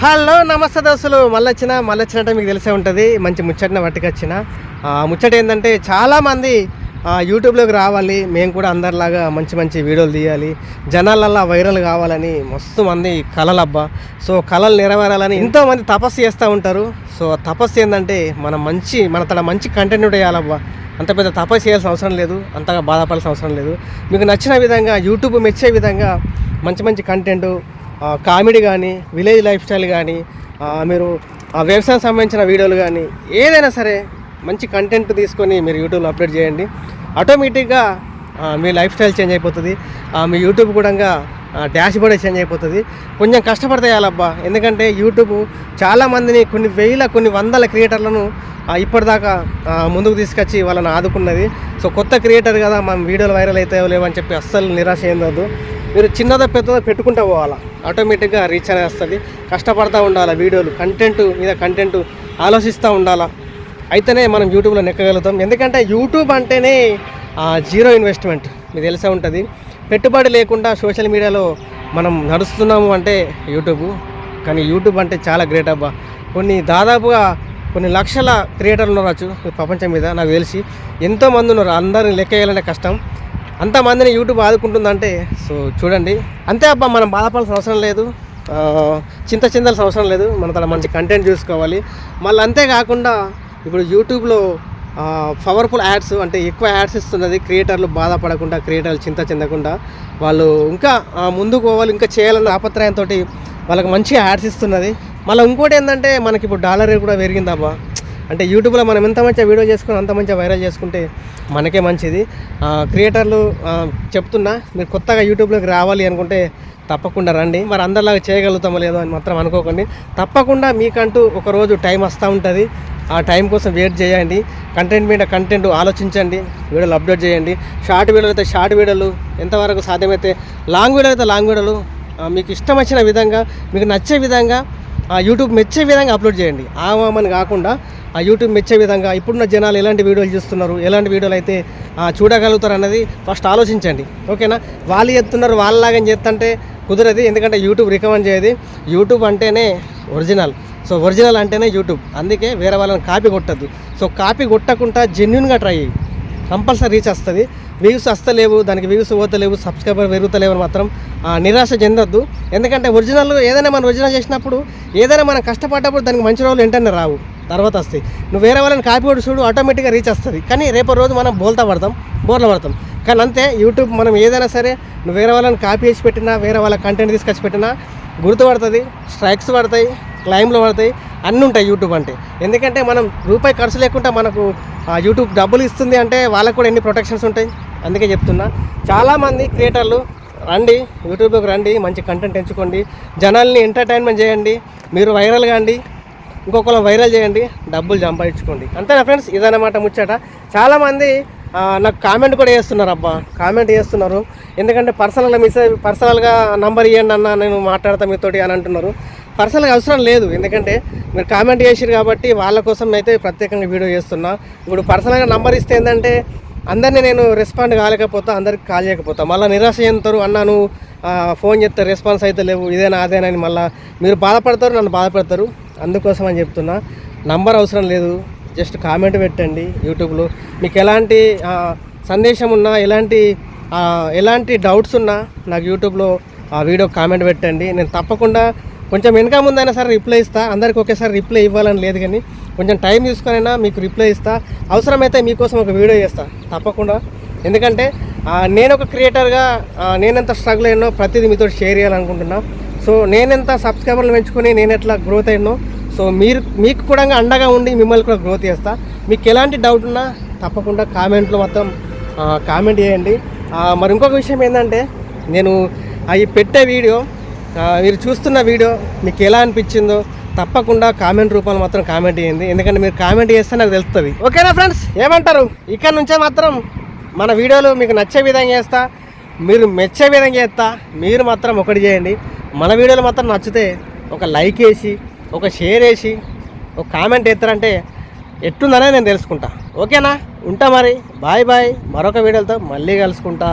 Hello నమస్తే దోస్తులు. మళ్ళీ వచ్చిన మళ్ళీ మీకు తెలిసే ఉంటుంది. మంచి ముచ్చటిన పట్టుకొచ్చిన. ముచ్చట ఏంటంటే చాలామంది యూట్యూబ్లోకి రావాలి. మేము కూడా అందరిలాగా మంచి మంచి వీడియోలు తీయాలి. జనాలల్లా వైరల్ కావాలని మస్తు మంది కళలబ్బా సో కళలు నెరవేరాలని ఎంతోమంది తపస్సు చేస్తూ ఉంటారు. సో తపస్సు ఏంటంటే మనం మంచి మన తన మంచి కంటెంట్ వేయాలబ్బా అంత పెద్ద తపస్సు చేయాల్సిన అవసరం లేదు. అంతగా బాధపడాల్సిన అవసరం లేదు. మీకు నచ్చిన విధంగా యూట్యూబ్ మెచ్చే విధంగా మంచి మంచి కంటెంట్ కామెడీ కానీ విలేజ్ లైఫ్ స్టైల్ కానీ మీరు ఆ వ్యవసాయం సంబంధించిన వీడియోలు కానీ ఏదైనా సరే మంచి కంటెంట్ తీసుకొని మీరు యూట్యూబ్లో అప్లోడ్ చేయండి. ఆటోమేటిక్గా మీ లైఫ్ స్టైల్ చేంజ్ అయిపోతుంది. మీ యూట్యూబ్ కూడా డాష్ బోర్డే చేంజ్ అయిపోతుంది. కొంచెం కష్టపడితే చాలబ్బా. ఎందుకంటే యూట్యూబ్ చాలామందిని కొన్ని వేల కొన్ని వందల క్రియేటర్లను ఇప్పటిదాకా ముందుకు తీసుకొచ్చి వాళ్ళని ఆదుకున్నది. సో కొత్త క్రియేటర్ కదా మన వీడియోలు వైరల్ అవుతాయో లేవని చెప్పి అస్సలు నిరాశ ఏందొద్దు మీరు చిన్నదో పెద్దదో పెట్టుకుంటూ పోవాలా. ఆటోమేటిక్గా రీచ్ అనేది వస్తుంది. కష్టపడతా ఉండాలి వీడియోలు కంటెంట్ మీద కంటెంట్ ఆలోచిస్తూ ఉండాలా. అయితేనే మనం యూట్యూబ్లో నెక్కగలుగుతాం. ఎందుకంటే యూట్యూబ్ అంటేనే జీరో ఇన్వెస్ట్మెంట్ మీకు తెలిసే ఉంటుంది. పెట్టుబడి లేకుండా సోషల్ మీడియాలో మనం నడుస్తున్నాము అంటే యూట్యూబ్. కానీ యూట్యూబ్ అంటే చాలా గ్రేట్ అబ్బా. కొన్ని దాదాపుగా కొన్ని లక్షల క్రియేటర్లు ఉండవచ్చు ప్రపంచం మీద నాకు తెలిసి. ఎంతోమంది ఉన్నారు. అందరిని లెక్క వేయాలంటే కష్టం. అంతమందిని యూట్యూబ్ ఆదుకుంటుందంటే సో చూడండి. అంతే అబ్బా మనం బాధపడాల్సిన అవసరం లేదు. చింత చిందాల్సిన అవసరం లేదు. మన తన మంచి కంటెంట్ చూసుకోవాలి. మళ్ళీ అంతేకాకుండా ఇప్పుడు యూట్యూబ్లో పవర్ఫుల్ యాడ్స్ అంటే ఎక్కువ యాడ్స్ ఇస్తున్నది క్రియేటర్లు బాధపడకుండా క్రియేటర్లు చింత చెందకుండా. వాళ్ళు ఇంకా ముందుకు పోవాలి ఇంకా చేయాలన్న ఆపత్రయంతో వాళ్ళకి మంచి యాడ్స్ ఇస్తున్నది. మళ్ళీ ఇంకోటి ఏంటంటే మనకి ఇప్పుడు డాలర్ కూడా పెరిగిందబ్బా అంటే యూట్యూబ్లో మనం ఎంత మంచిగా వీడియో చేసుకుని అంత మంచిగా వైరల్ చేసుకుంటే మనకే మంచిది. క్రియేటర్లు చెప్తున్నా మీరు కొత్తగా యూట్యూబ్లోకి రావాలి అనుకుంటే తప్పకుండా రండి. మరి అందరిలాగా చేయగలుగుతామో లేదో అని మాత్రం అనుకోకండి. తప్పకుండా మీకంటూ ఒకరోజు టైం వస్తూ ఉంటుంది. ఆ టైం కోసం వెయిట్ చేయండి. కంటెంట్ మీద కంటెంట్ ఆలోచించండి. వీడియోలు అప్డేట్ చేయండి. షార్ట్ వీడియోలు అయితే షార్ట్ వీడియోలు ఎంతవరకు సాధ్యమైతే లాంగ్ వీడియోలు అయితే లాంగ్ వీడియోలు మీకు ఇష్టం వచ్చిన విధంగా మీకు నచ్చే విధంగా ఆ యూట్యూబ్ మెచ్చే విధంగా అప్లోడ్ చేయండి. ఆవామని కాకుండా ఆ యూట్యూబ్ మెచ్చే విధంగా ఇప్పుడున్న జనాలు ఎలాంటి వీడియోలు చూస్తున్నారు ఎలాంటి వీడియోలు అయితే చూడగలుగుతారన్నది చూడగలుగుతారు అన్నది ఫస్ట్ ఆలోచించండి. ఓకేనా? వాళ్ళు చెప్తున్నారు వాళ్ళలాగా చేస్తుంటే కుదరదు. ఎందుకంటే యూట్యూబ్ రికమెండ్ చేయదు. యూట్యూబ్ అంటేనే ఒరిజినల్. సో ఒరిజినల్ అంటేనే యూట్యూబ్. అందుకే వేరే వాళ్ళని కాపీ కొట్టద్దు. సో కాపీ కొట్టకుండా జెన్యున్గా ట్రై చేయి. కంపల్సరీ రీచ్ వస్తుంది. వ్యూస్ వస్తలేవు దానికి వ్యూస్ పోతలేవు సబ్స్క్రైబర్ పెరుగుతలేవు అని మాత్రం ఆ, నిరాశ చెందొద్దు. ఎందుకంటే ఒరిజినల్ ఏదైనా మనం ఒరిజినల్ చేసినప్పుడు ఏదైనా మనం కష్టపడ్డప్పుడు దానికి మంచి రోజులు వెంటనే రావు. తర్వాత వస్తాయి. నువ్వు వేరే వాళ్ళని కాపీ కొట్టి చూడు ఆటోమేటిక్గా రీచ్ వస్తుంది. కానీ రేపు రోజు మనం బోల్తా పడతాం బోర్లో పడతాం. కానీ అంతే యూట్యూబ్ మనం ఏదైనా సరే నువ్వు వేరే వాళ్ళని కాపీ చేసి పెట్టినా వేరే వాళ్ళ కంటెంట్ తీసుకొచ్చి పెట్టినా గుర్తుపడుతుంది స్ట్రైక్స్ పడతాయి. క్లైమ్లు పడతాయి అన్నీ ఉంటాయి యూట్యూబ్ అంటే. ఎందుకంటే మనం రూపాయి ఖర్చు లేకుండా మనకు యూట్యూబ్ డబ్బులు ఇస్తుంది అంటే వాళ్ళకు కూడా ఎన్ని ప్రొటెక్షన్స్ ఉంటాయి? అందుకే చెప్తున్నా. చాలామంది క్రియేటర్లు రండి యూట్యూబ్లోకి రండి మంచి కంటెంట్ ఎంచుకోండి జనాల్ని ఎంటర్టైన్మెంట్ చేయండి. మీరు వైరల్ కాండి ఇంకొకరు వైరల్ చేయండి డబ్బులు సంపాదించుకోండి. అంతేనా ఫ్రెండ్స్ ఇదన్నమాట ముచ్చట. చాలామంది నాకు కామెంట్ కూడా చేస్తున్నారు అబ్బా. కామెంట్ చేస్తున్నారు. ఎందుకంటే పర్సనల్గా మిస్ పర్సనల్గా నంబర్ ఇవ్వండి అన్న నేను మాట్లాడతా మీతోటి అని అంటున్నారు. పర్సనల్గా అవసరం లేదు. ఎందుకంటే మీరు కామెంట్ చేసిరు కాబట్టి వాళ్ళ కోసం అయితే ప్రత్యేకంగా వీడియో చేస్తున్నా. ఇప్పుడు పర్సనల్గా నంబర్ ఇస్తే ఏంటంటే అందరినీ నేను రెస్పాండ్ కాలేకపోతా అందరికి కాల్ చేయకపోతా. మళ్ళీ నిరాశ చెందుతారు అన్నాను ఫోన్ చేస్తే రెస్పాన్స్ అయితే లేవు ఇదేనా అదేనా అని మళ్ళీ మీరు బాధపడతారు నన్ను బాధపడతారు. అందుకోసం అని చెప్తున్నా. నంబర్ అవసరం లేదు. జస్ట్ కామెంట్ పెట్టండి యూట్యూబ్లో. మీకు ఎలాంటి సందేశం ఉన్నా ఎలాంటి ఎలాంటి డౌట్స్ ఉన్నా నాకు యూట్యూబ్లో ఆ వీడియో కామెంట్ పెట్టండి. నేను తప్పకుండా కొంచెం వెనక ముందైనా సరే రిప్లై ఇస్తా. అందరికి ఒకేసారి రిప్లై ఇవ్వాలని లేదు కానీ కొంచెం టైం తీసుకొనైనా మీకు రిప్లై ఇస్తా. అవసరమైతే మీకోసం ఒక వీడియో చేస్తా. తప్పకుండా. ఎందుకంటే నేను ఒక క్రియేటర్గా నేనెంత స్ట్రగుల్ అయ్యానో ప్రతిదీ మీతో షేర్ చేయాలనుకుంటున్నా. సో నేనెంత సబ్స్క్రైబర్లు పెంచుకొని నేను ఎట్లా గ్రోత్ అయ్యానో సో మీరు మీకు కూడా అండగా ఉండి మిమ్మల్ని కూడా గ్రోత్ చేస్తా. మీకు ఎలాంటి డౌట్ ఉన్నా తప్పకుండా కామెంట్లో మొత్తం కామెంట్ చేయండి. మరి ఇంకొక విషయం ఏంటంటే నేను అవి పెట్టే వీడియో మీరు చూస్తున్న వీడియో మీకు ఎలా అనిపించిందో తప్పకుండా కామెంట్ రూపంలో మాత్రం కామెంట్ చేయండి. ఎందుకంటే మీరు కామెంట్ చేస్తే నాకు తెలుస్తుంది. ఓకేనా ఫ్రెండ్స్? ఏమంటారు? ఇక్కడ నుంచే మాత్రం మన వీడియోలు మీకు నచ్చే విధంగా చేస్తా మీరు మెచ్చే విధంగా చేస్తా మీరు మాత్రం ఒకటి చేయండి. మన వీడియోలు మాత్రం నచ్చితే ఒక లైక్ వేసి ఒక షేర్ వేసి ఒక కామెంట్ వేస్తారంటే ఎట్టుందనే నేను తెలుసుకుంటా. ఓకేనా? ఉంటా మరి. Bye bye. మరొక వీడియోలతో మళ్ళీ కలుసుకుంటా.